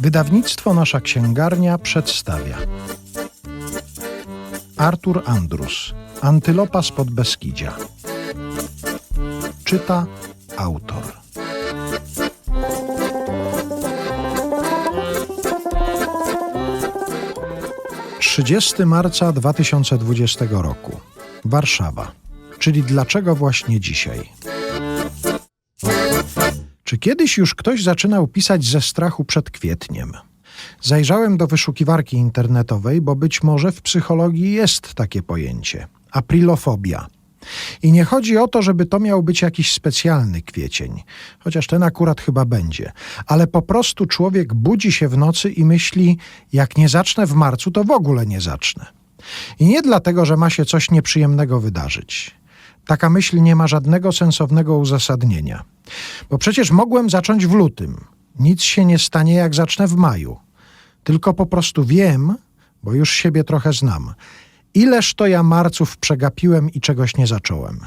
Wydawnictwo Nasza Księgarnia przedstawia. Artur Andrus Antylopa spod Beskidzia. Czyta autor. 30 marca 2020 roku. Warszawa. Czyli dlaczego właśnie dzisiaj? Czy kiedyś już ktoś zaczynał pisać ze strachu przed kwietniem? Zajrzałem do wyszukiwarki internetowej, bo być może w psychologii jest takie pojęcie aprilofobia. I nie chodzi o to, żeby to miał być jakiś specjalny kwiecień, chociaż ten akurat chyba będzie, ale po prostu człowiek budzi się w nocy i myśli: jak nie zacznę w marcu, to w ogóle nie zacznę. I nie dlatego, że ma się coś nieprzyjemnego wydarzyć. Taka myśl nie ma żadnego sensownego uzasadnienia. Bo przecież mogłem zacząć w lutym. Nic się nie stanie, jak zacznę w maju. Tylko po prostu wiem, bo już siebie trochę znam, ileż to ja marców przegapiłem i czegoś nie zacząłem.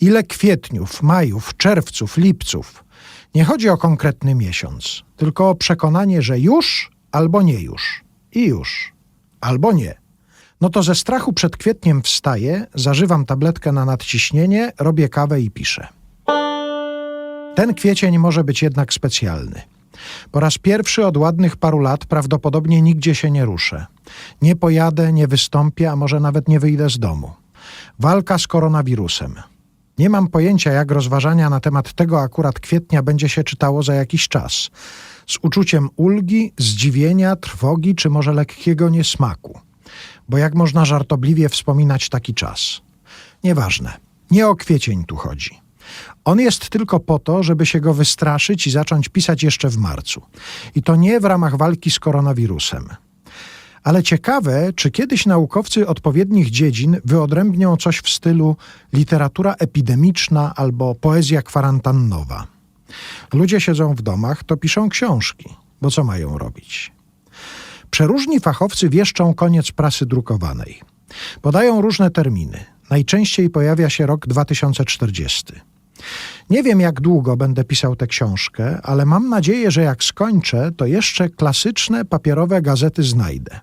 Ile kwietniów, majów, czerwców, lipców. Nie chodzi o konkretny miesiąc, tylko o przekonanie, że już albo nie już. I już. Albo nie. No to ze strachu przed kwietniem wstaję, zażywam tabletkę na nadciśnienie, robię kawę i piszę. Ten kwiecień może być jednak specjalny. Po raz pierwszy od ładnych paru lat prawdopodobnie nigdzie się nie ruszę. Nie pojadę, nie wystąpię, a może nawet nie wyjdę z domu. Walka z koronawirusem. Nie mam pojęcia, jak rozważania na temat tego akurat kwietnia będzie się czytało za jakiś czas. Z uczuciem ulgi, zdziwienia, trwogi czy może lekkiego niesmaku. Bo jak można żartobliwie wspominać taki czas? Nieważne. Nie o kwiecień tu chodzi. On jest tylko po to, żeby się go wystraszyć i zacząć pisać jeszcze w marcu. I to nie w ramach walki z koronawirusem. Ale ciekawe, czy kiedyś naukowcy odpowiednich dziedzin wyodrębnią coś w stylu literatura epidemiczna albo poezja kwarantannowa. Ludzie siedzą w domach, to piszą książki, bo co mają robić? Przeróżni fachowcy wieszczą koniec prasy drukowanej. Podają różne terminy. Najczęściej pojawia się rok 2040. Nie wiem, jak długo będę pisał tę książkę, ale mam nadzieję, że jak skończę, to jeszcze klasyczne papierowe gazety znajdę.